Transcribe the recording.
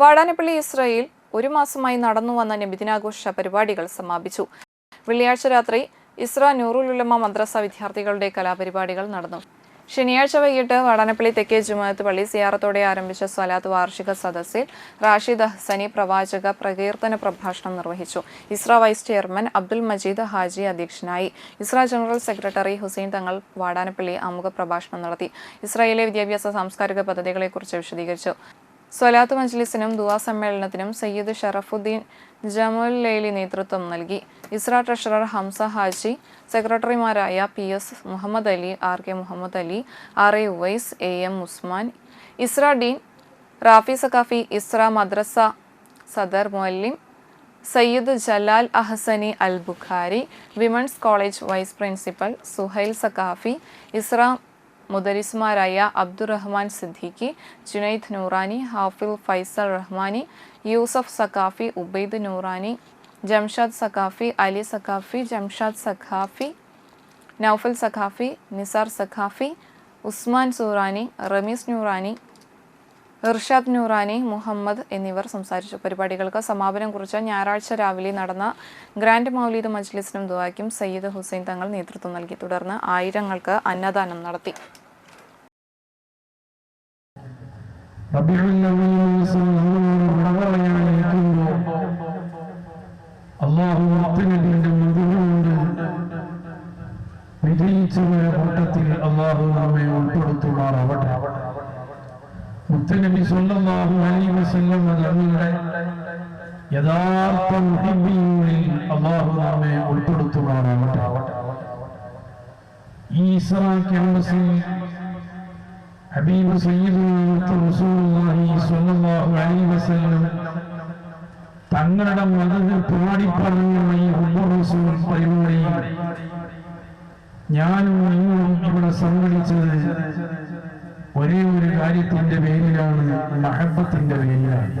Vadanappally Israel ഒരു മാസമായി നടന്നു വന്ന നബിദിനാഘോഷ പരിപാടികൾ സമാപിച്ചു. വെള്ളിയാഴ്ച രാത്രി ഇസ്ര നൂറുലുലമ മദ്രസ വിദ്യാർത്ഥികളുടെ കലാപരിപാടികൾ നടന്നു. ശനിയാഴ്ച വൈകിട്ട് വാടാനപ്പള്ളി തെക്കേ ജുമാഅത്ത് പള്ളി സിയാറത്തോടെ ആരംഭിച്ച സ്വലാത്ത് വാർഷിക സദസ്സിൽ റാഷിദ് അഹ്സനി പ്രവാചക പ്രകീർത്തന പ്രഭാഷണം നിർവഹിച്ചു. ഇസ്ര വൈസ് ചെയർമാൻ അബ്ദുൽ മജീദ് ഹാജി അധ്യക്ഷനായി. ഇസ്ര ജനറൽ സെക്രട്ടറി ഹുസൈൻ തങ്ങൾ വാടാനപ്പള്ളി ആമുഖ പ്രഭാഷണം നടത്തി. ഇസ്രായേലിലെ വിദ്യാഭ്യാസ സാംസ്കാരിക പദ്ധതികളെക്കുറിച്ച് വിശദീകരിച്ചു. സ്വലാത്ത് മജ്ലിസിനും ദുവാ സമ്മേളനത്തിനും സയ്യിദ് ഷറഫുദ്ദീൻ ജമുൽ ലൈലി നേതൃത്വം നൽകി. ഇസ്ര ട്രഷറർ ഹംസ ഹാജി സെക്രട്ടറിമാരായ P S Muhammad Ali R K Muhammad Ali R A Uvais A M Usman Isra dean Rafi Saqafi Isra Madrasa Sadar Muallim Sayyid Jalal Ahsani Al Bukhari women's college vice principal Suhail Saqafi Isra മുദരിസുമാരായ Abdurahman Siddiqui Junaid Noorani ഹാഫിൽ ഫൈസൽ റഹ്മാനി യൂസഫ് സക്കാഫി ഉബൈദ് നൂറാനി ജംഷാദ് സക്കാഫി അലി സക്കാഫി ജംഷാദ് സഖാഫി നൗഫൽ സഖാഫി നിസാർ സഖാഫി ഉസ്മാൻ സൂറാനി റമീസ് നൂറാനി ഇർഷാദ് നൂറാനി മുഹമ്മദ് എന്നിവർ സംസാരിച്ചു. പരിപാടികൾക്ക് സമാപനം കുറിച്ച് ഞായറാഴ്ച രാവിലെ നടന്ന grand Mawlid മജ്ലിസിനും ദുബായ്ക്കും സയ്യിദ് ഹുസൈൻ തങ്ങൾ നേതൃത്വം നൽകി. തുടർന്ന് ആയിരങ്ങൾക്ക് അന്നദാനം നടത്തി. അള്ളാഹു നമ്മെ ഉൾപ്പെടുത്തുമാറാവട്ടെ. അലൈഹി വസല്ലം തങ്ങളുടെ യഥാർത്ഥ ഹബീബ് മതത്തിൽ പാടിപ്പറഞ്ഞ ഞാനും നിങ്ങളും ഇവിടെ സംഘടിച്ചത് ഒരേ ഒരു കാര്യത്തിന്റെ പേരിലാണ് മഹബത്തിന്റെ പേരിലാണ്.